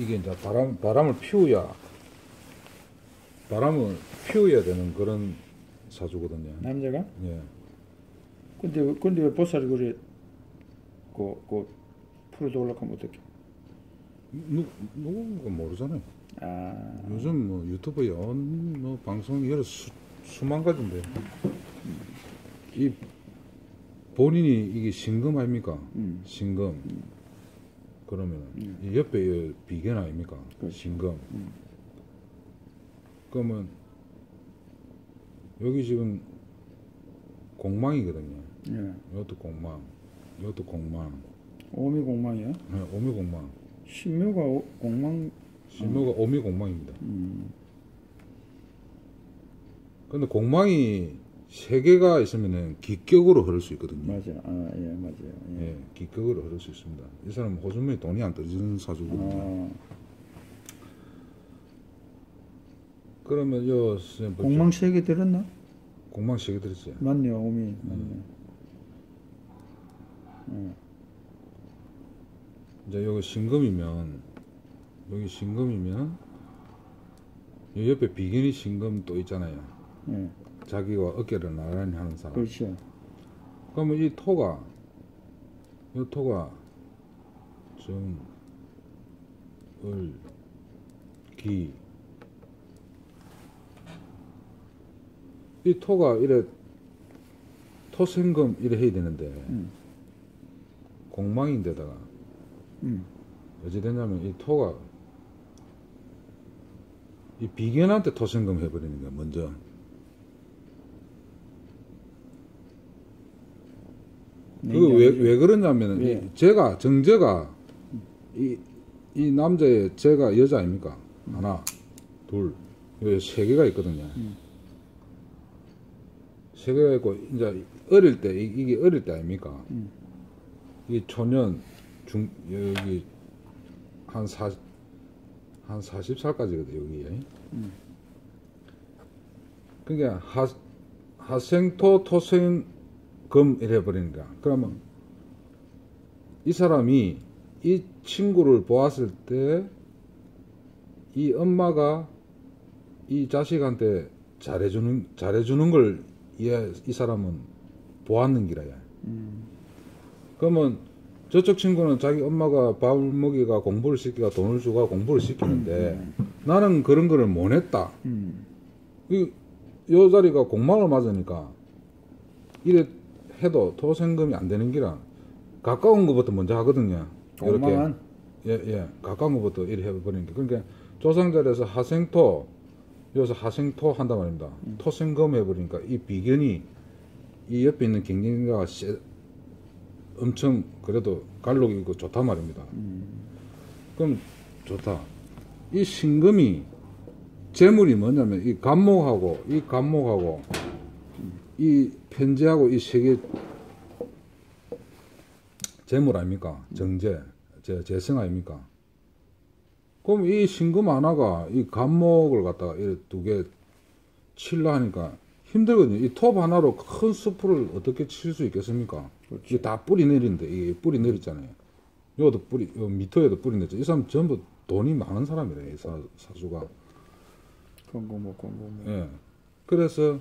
이게 이제 바람 바람을 피우야 바람을 피워야 되는 그런 사주거든요. 남자가? 예. 근데 근데 왜 보살이 그래 그 그 풀어도 올라가면 어떡해? 누 누군가 모르잖아요. 아 요즘 뭐 유튜브 연 뭐 방송이 여러 수, 수만 가지인데 이 본인이 이게 신금 아닙니까? 음. 신금 그러면 이 옆에 이 비견 아닙니까? 그렇죠. 신금 음. 그러면 여기 지금 공망이거든요. 예. 이것도 공망, 이것도 공망, 오미 공망이야? 네, 오미 공망, 신묘가 오- 공망 신묘가 오미 공망입니다. 음. 근데 공망이 세 개가 있으면은 기격으로 흐를 수 있거든요. 맞아. 아, 예, 맞아요. 예. 예, 기격으로 흐를 수 있습니다. 이 사람은 호주머니 돈이 안 떨어지는 사주거든요. 아, 그러면 요 선생님. 공망 세 개 들었나? 공망 세 개 들었어요. 맞네요, 오미. 음. 예. 이제 여기 신금이면 여기 신금이면 이 옆에 비견이 신금 또 있잖아요. 예. 자기와 어깨를 나란히 하는 사람. 그렇죠. 그러면 이 토가 이 토가 좀 을, 기. 이 토가 이래 토생금 이래 해야 되는데 음. 공망인데다가 음. 어찌 됐냐면 이 토가 이 비견한테 토생금 해버리는 거야 먼저 그거 왜, 왜 그러냐면은 예. 이 제가 정제가 이, 이 남자의 제가 여자 아닙니까 하나 둘 세 개가 있거든요 음. 세 개가 있고 이제 어릴 때 이- 이게 어릴 때 아닙니까 음. 이 초년 중 여기 한 사, 한 40살까지거든 여기에. 음. 그러니까 하, 하생토 토생 금 이래 버리니까 그러면 이 사람이 이 친구를 보았을 때 이 엄마가 이 자식한테 잘해주는 잘해주는 걸 이 사람은 보았는 기라야. 음. 그러면 저쪽 친구는 자기 엄마가 밥을 먹이가 공부를 시키가 돈을 주가 공부를 시키는데 나는 그런 거를 못 했다. 음. 이 여자리가 공망을 맞으니까 이래 해도 토생금이 안 되는 기라 가까운 것부터 먼저 하거든요. 이렇게 공망은 예, 예. 가까운 것부터 해버리는 게. 그러니까 조상자리에서 하생토, 여기서 하생토 한단 말입니다. 토생금 해버리니까 이 비견이 이 옆에 있는 경쟁자가 세- 엄청 그래도 갈록이 있고 좋단 말입니다. 그럼 좋다. 이 신금이 재물이 뭐냐면 이 간목하고 이 간목하고 이 편제하고 이세개 재물 아닙니까? 정제, 제, 재성 아닙니까? 그럼 이 신금 하나가 이 간목을 갖다가 두 개 칠라 하니까 힘들거든요. 이 톱 하나로 큰 숲을 어떻게 칠 수 있겠습니까? 이게 다 뿌리 내리는데 이게 뿌리 내렸잖아요. 여기도 뿌리, 요 밑에도 뿌리 내렸죠. 이 사람 전부 돈이 많은 사람이래, 이 사, 사수가. 공고 뭐 공고 뭐. 예. 그래서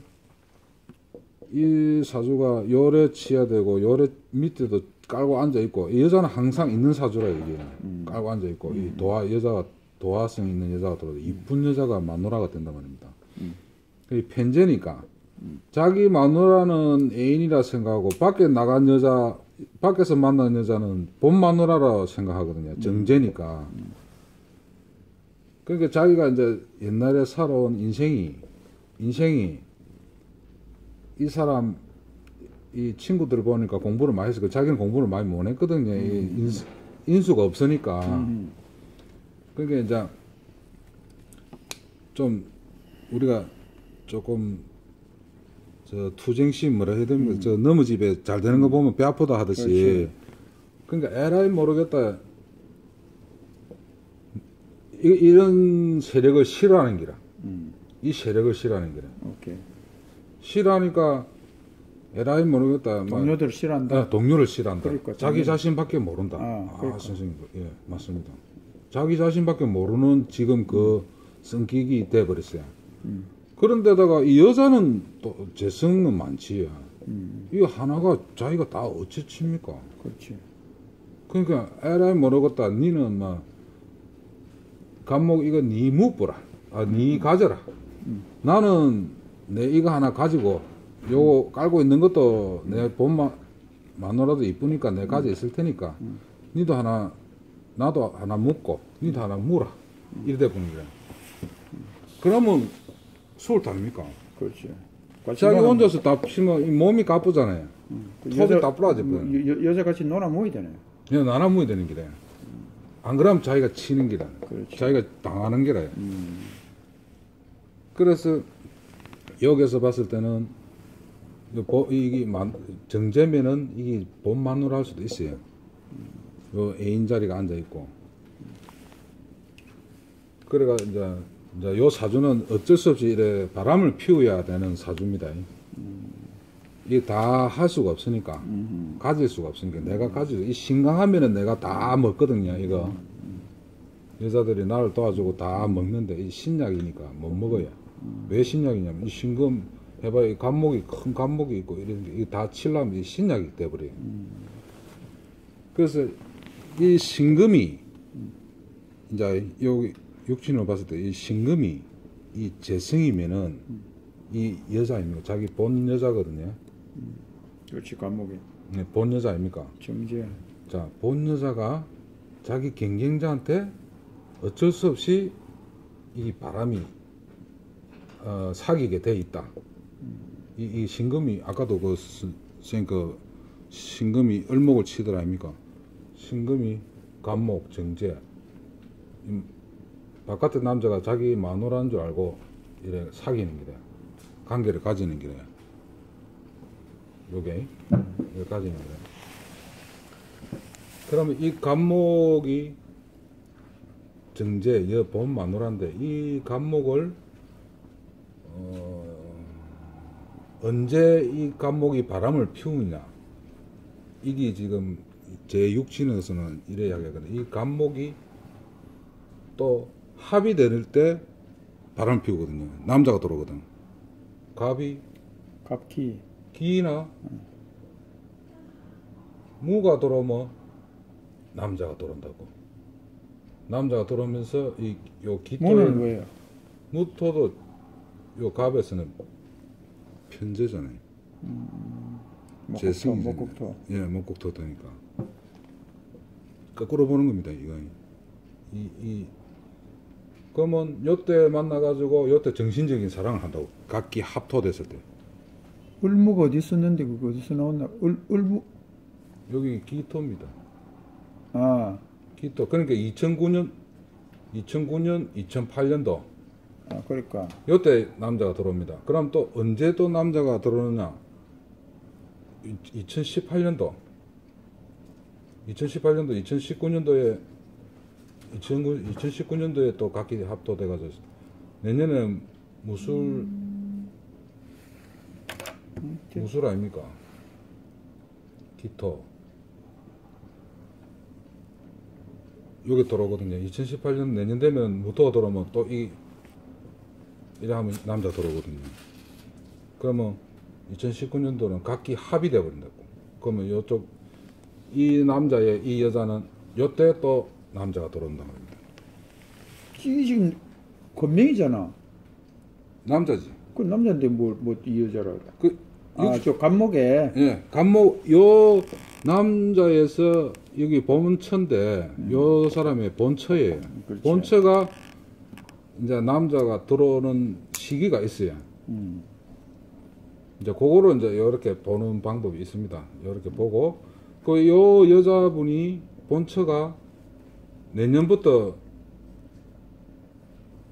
이 사주가 요래 치야 되고 요래 밑에도 깔고 앉아 있고 이 여자는 항상 있는 사주라 이게 깔고 앉아 있고 이 도화 여자가 도화성 있는 여자가 들어도 이쁜 여자가 마누라가 된단 말입니다. 이 편제니까. 자기 마누라는 애인이라 생각하고 밖에 나간 여자 밖에서 만난 여자는 본 마누라라 생각하거든요. 정제니까. 그러니까 자기가 이제 옛날에 살아온 인생이 인생이 이 사람 이 친구들 보니까 공부를 많이 했을 거 자기는 공부를 많이 못 했거든요. 이 인수, 인수가 없으니까. 음. 그러니까 이제 좀 우리가 조금 저 투쟁심 뭐라 해야 됩니까? 저 너무 집에 잘 되는 거 보면 배 아프다 하듯이. 그렇지. 그러니까 에라이 모르겠다. 이, 이런 세력을 싫어하는 기라. 음. 이 세력을 싫어하는 기라. 오케이. 싫어하니까 에라이 모르겠다. 막 동료들 싫어한다. 아, 동료를 싫어한다. 그러니까 자기 자신밖에 모른다. 아, 아, 그러니까. 선생님, 예, 맞습니다. 자기 자신밖에 모르는 지금 그 성격이 돼버렸어요. 음. 그런데다가 이 여자는 또 재성은 많지요. 음. 이거 하나가 자기가 다 어찌 칩니까? 그렇지. 그러니까 에라이 모르겠다. 니는 막 감목 이거 니 묵보라. 아, 니 가져라. 나는 내 이거 하나 가지고 요거 깔고 있는 것도 내 본마 마누라도 이쁘니까 내 가져 있을 테니까 니도 하나 나도 하나 묵고 니도 하나 무라. 이래 보는 거야. 그러면 수월 답니까? 그렇지. 자기 혼자서 다이 몸이 가쁘잖아요. 그 톱이 여자- 다 부러져 버려. 여, 여, 여자 같이 놀아 모이 되네. 그냥 나눠 야 되는 기라. 안 그러면 자기가 치는. 그렇지. 자기가 당하는 기라. 음. 그래서 여기서 봤을 때는 이 보- 이게 만- 정제면은 이게 본 마누라 할 수도 있어요. 요 애인 자리가 앉아 있고. 그래가 이제 이제 요 사주는 어쩔 수 없이 이래 바람을 피워야 되는 사주입니다. 이게 다 할 수가 없으니까 음. 가질 수가 없으니까 내가 가지고 이 신강하면은 내가 다 먹거든요. 이거 여자들이 나를 도와주고 다 먹는데 이 신약이니까 못 먹어요. 왜 신약이냐면 이 신금 해봐 이 감목이 큰 감목이 있고 이런 게 다 칠라면 이 신약이 돼버려요. 그래서 이 신금이 이제 여기 육신으로 봤을 때 이 신금이 이 재성이면은 이 여자입니까? 자기 본 여자거든요. 그렇지 감목이 네, 본 여자 아닙니까? 정제. 자, 본 여자가 자기 경쟁자한테 어쩔 수 없이 이 바람이 어, 사귀게 돼 있다. 이, 이 신금이 아까도 그 스- 선생님 그 신금이 을목을 치더라 아닙니까? 신금이 간목 정제 이 바깥의 남자가 자기 마누라인 줄 알고 이래 사귀는 기래 관계를 가지는 기래 요게 이걸 가지는 기래 그러면 이 간목이 정제 여본 마누라인데 이 간목을 어, 언제 이 간목이 바람을 피우느냐 이게 지금 제 육신에서는 이래 이야기하거든요. 이 간목이 또 합이 될때 바람 피우거든요. 남자가 들어오거든. 갑이 갑기. 기나 무가 들어오면 남자가 들어온다고. 남자가 들어오면서 이요 무는 깃털 왜요? 무토도 요 갑에서는 편제잖아요. 목국토, 재성이잖아요. 목국토. 예, 목국토니까. 거꾸로 보는 겁니다, 이거. 이, 이, 그러면 요때 만나가지고 요때 정신적인 사랑을 한다고. 각기 합토됐을 때. 을무가 어디 있었는데 그거 어디서 나왔나? 을 을무. 여기 기토입니다. 아, 기토. 그러니까 2009년, 2009년, 2008년도. 아 그러니까 요때 남자가 들어옵니다. 그럼 또 언제 또 남자가 들어오느냐? 2018년도. 2018년도, 2019년도에 2009, 2019 년도에 또 각기 합도돼가지고 내년에 무술 음, 저- 무술 아닙니까? 기토. 요게 들어오거든요. 2018년 내년 되면 무토가 들어오면 또 이 이래 하면 남자 들어오거든요. 그러면 2019년도는 각기 합이 돼버린다고. 그러면 요쪽 이 남자의 이 여자는 요때 또 남자가 들어온다 말입니다. 이게 지금 권명이잖아. 남자지. 그 남자인데 뭐뭐이 여자라. 그 아, 저 간목에 예, 간목 요 남자에서 여기 본처인데 요 사람의 본처예요. 그렇죠. 본처가 이제 남자가 들어오는 시기가 있어요. 음, 이제 그거를 이제 이렇게 보는 방법이 있습니다. 이렇게 보고 그 요 여자분이 본처가 내년부터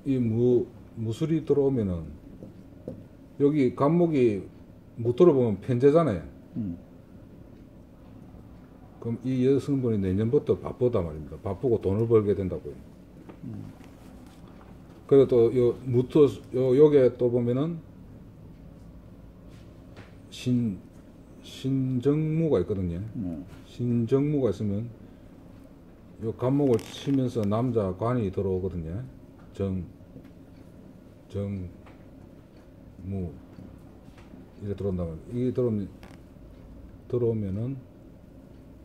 이 무 무술이 들어오면은 여기 간목이 무토를 보면 편제잖아요. 음. 그럼 이 여성분이 내년부터 바쁘다 말입니다. 바쁘고 돈을 벌게 된다고요. 그리고 또요 무토 요 요게 또 보면은 신 신정무가 있거든요. 음. 신정무가 있으면 요 감목을 치면서 남자 관이 들어오거든요. 정, 정, 무 이래 들어온다면 이게 들어오면 들어오면은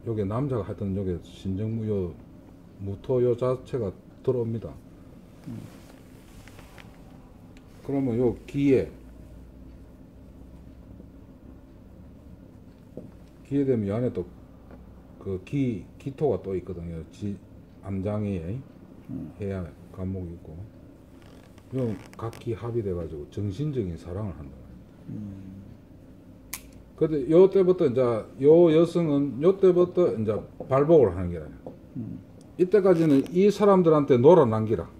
요게 남자가 하여튼 요게 신정무 요 무토 요 자체가 들어옵니다. 그러면 요 기에 기에 되면 이 안에 또 그 기 기토가 또 있거든요. 지 암장에 해야 감목이 있고 요 각기 합의돼 가지고 정신적인 사랑을 한다. 근데 요 때부터 이제 요 여성은 요 때부터 이제 발복을 하는 게라. 이때까지는 이 사람들한테 놀아난 기라.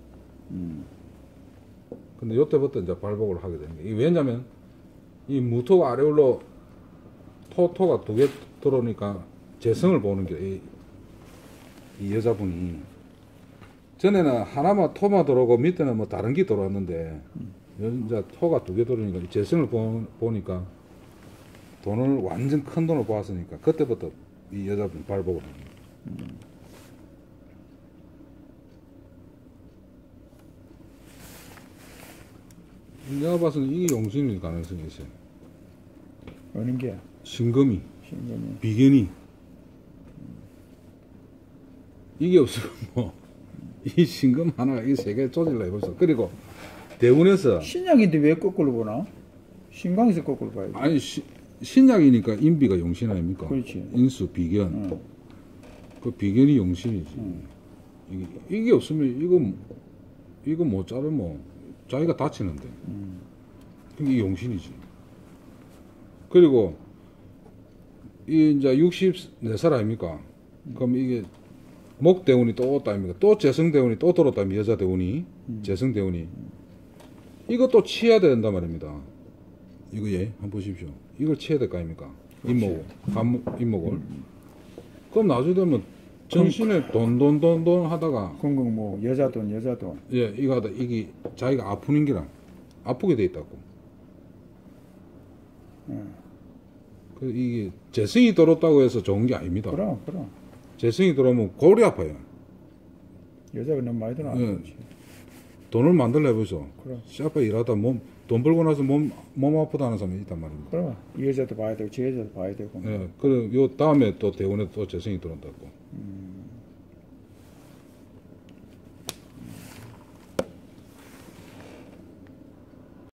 근데 요 때부터 이제 발복을 하게 되는 게 왜냐면 이 무토가 아래 올라 토토가 두 개 들어오니까 재성을 보는 게 이, 이 여자분이 전에는 하나만 토만 들어오고 밑에는 뭐 다른 게 들어왔는데 요 이제 토가 두 개 들어오니까 이 재성을 보, 보니까 돈을 완전 큰 돈을 보았으니까 그때부터 이 여자분 발복을 합니다. 내가 봐서는 이게 용신일 가능성이 있어요. 어느 게 신금이, 신금이 비견이. 이게 없으면 뭐, 이 신금 하나가 이 세계 조질라 해보소. 그리고 대운에서, 신약인데 왜 거꾸로 보나? 신강에서 거꾸로 봐야지. 아니, 시- 신약이니까 인비가 용신 아닙니까? 그렇지. 인수, 비견. 응. 그 비견이 용신이지. 이게, 이게 없으면 이거, 이거 못 자르면 자기가 다치는데. 그게 용신이지. 그리고, 이 이제 64살 아닙니까? 그럼 이게 목대운이 또 왔다 아닙니까? 또 재성대운이 또 들어왔다 아닙니까? 여자대운이. 재성대운이. 이것도 치해야 된단 말입니다. 이거 예, 한번 보십시오. 이걸 치해야 될 거 아닙니까? 임목, 감목, 임목을. 그럼 나중에 되면 정신에 돈, 돈, 돈, 돈 하다가, 건강 뭐 여자 돈 여자 돈. 예, 이거 하다, 이게 자기가 아프는 기랑 아프게 돼 있다고. 응. 그 이게 재성이 들었다고 해서 좋은 게 아닙니다. 그럼 그럼 재성이 들어오면 골이 아파요. 여자가 너무 많이 들어. 예. 돈을 만들려 해보소. 그럼 일하다 몸, 돈 벌고 나서 몸, 몸 아프다는 사람이 있단 말입니다. 그럼 이 여자도 봐야 되고 저 여자도 봐야 되고. 예, 그래, 요 다음에 또 대원에 또 재성이 들어온다고. 음.